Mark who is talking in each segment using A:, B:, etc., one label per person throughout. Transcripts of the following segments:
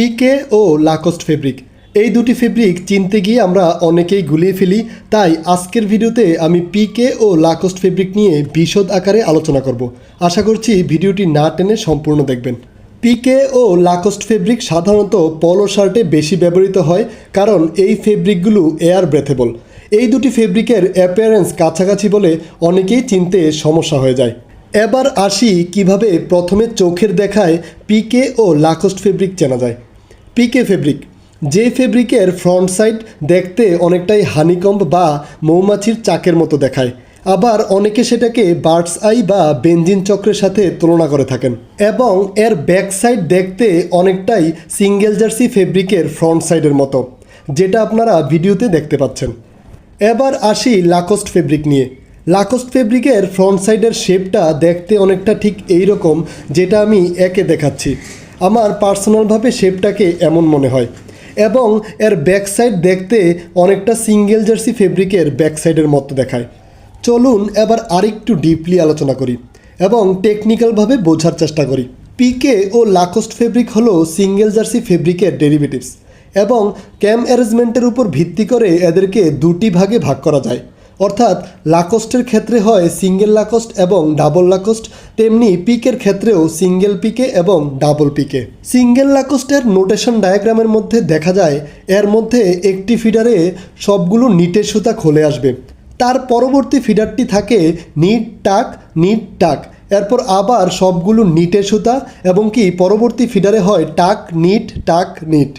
A: পিকে ও Lacoste fabric. এই দুটি ফেব্রিক চিনতে গিয়ে আমরা অনেকেই গুলিয়ে ফেলি, তাই আজকের ভিডিওতে আমি পিকে ও লাকোস্ট ফেব্রিক নিয়ে বিশদ আকারে আলোচনা করব। আশা করছি ভিডিওটি না টেনে সম্পূর্ণ দেখবেন। পিকে ও লাকোস্ট ফেব্রিক সাধারণত পলো শার্টে বেশি ব্যবহৃত হয়, কারণ এই ফেব্রিকগুলো এয়ার ব্রেথেবল এই দুটি ফেব্রিকের অ্যাপিয়ারেন্স কাছাকাছি বলে অনেকেই চিনতে সমস্যা হয়ে যায়। এবার আসি কীভাবে প্রথমে চোখের দেখায় পিকে ও লাকোস্ট ফেব্রিক চেনা যায়। পিকে ফেব্রিক যে ফেব্রিকের ফ্রন্ট সাইড দেখতে অনেকটাই হানিকম্ব বা মৌমাছির চাকের মতো দেখায়। আবার অনেকে সেটাকে বার্ডস আই বা বেঞ্জিন চক্রের সাথে তুলনা করে থাকেন। এবং এর ব্যাক সাইড দেখতে অনেকটাই সিঙ্গেল জার্সি ফেব্রিকের ফ্রন্ট সাইডের মতো, যেটা আপনারা ভিডিওতে দেখতে পাচ্ছেন। এবার আসি লাকোস্ট ফেব্রিক নিয়ে। লাকোস্ট ফেব্রিকের ফ্রন্ট সাইডের শেপটা দেখতে অনেকটা ঠিক এই রকম যেটা আমি একে দেখাচ্ছি। আমার পার্সোনালভাবে শেপটাকে এমন মনে হয়। এবং এর ব্যাক সাইড দেখতে অনেকটা সিঙ্গেল জার্সি ফেব্রিকের ব্যাক সাইডের মতো দেখায়। চলুন এবার আরেকটু ডিপলি আলোচনা করি এবং টেকনিক্যালভাবে বোঝার চেষ্টা করি। পিকে ও লাকোস্ট ফেব্রিক হলো সিঙ্গেল জার্সি ফেব্রিকের ডেরিভেটিভস এবং ক্যাম অ্যারেঞ্জমেন্টের উপর ভিত্তি করে এদেরকে দুটি ভাগে ভাগ করা যায়। অর্থাৎ লাকোস্টের ক্ষেত্রে হয় সিঙ্গেল লাকোস্ট এবং ডাবল লাকোস্ট, তেমনি পিকের ক্ষেত্রেও সিঙ্গেল পিকে এবং ডাবল পিকে। সিঙ্গেল লাকোস্টের নোটেশন ডায়াগ্রামের মধ্যে দেখা যায়, এর মধ্যে একটি ফিডারে সবগুলো নিটের সুতা খুলে আসবে। তার পরবর্তী ফিডারটি থাকে নিট টাক নিট টাক। এরপর আবার সবগুলো নিটের সুতা এবং কি পরবর্তী ফিডারে হয় টাক, নিট টাক, নিট।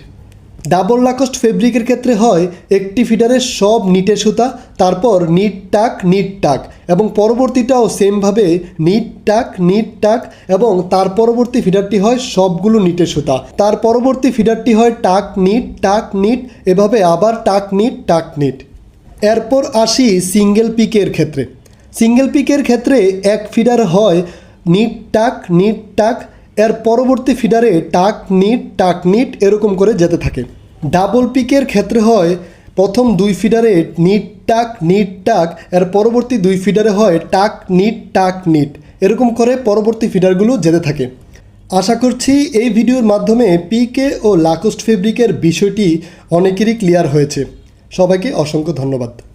A: ডাবল লাকস্ট ফেব্রিকের ক্ষেত্রে হয় একটি ফিডারের সব নিটের সুতা, তারপর নিট টাক নিট টাক এবং পরবর্তীটাও সেমভাবে নিট টাক নিট টাক এবং তার পরবর্তী ফিডারটি হয় সবগুলো নিটের সুতা। তার পরবর্তী ফিডারটি হয় টাক, নিট টাক, নিট, এভাবে আবার টাক, নিট টাক, নিট। এরপর আসি সিঙ্গেল পিকের ক্ষেত্রে। সিঙ্গেল পিকের ক্ষেত্রে এক ফিডার হয় নিট টাক নিট টাক এর পরবর্তী ফিডারে টাক নিট টাক নিট এরকম করে যেতে থাকে। ডাবল পিকের ক্ষেত্রে হয়, প্রথম দুই ফিডারে নিট, টাক নিট, টাক, এর পরবর্তী দুই ফিডারে হয় টাক, নিট টাক, নিট, এরকম করে পরবর্তী ফিডারগুলো যেতে থাকে। আশা করছি এই ভিডিওর মাধ্যমে পিকে ও লাকোস্ট ফেব্রিকের বিষয়টি অনেকেরই ক্লিয়ার হয়েছে। সবাইকে অসংখ্য ধন্যবাদ।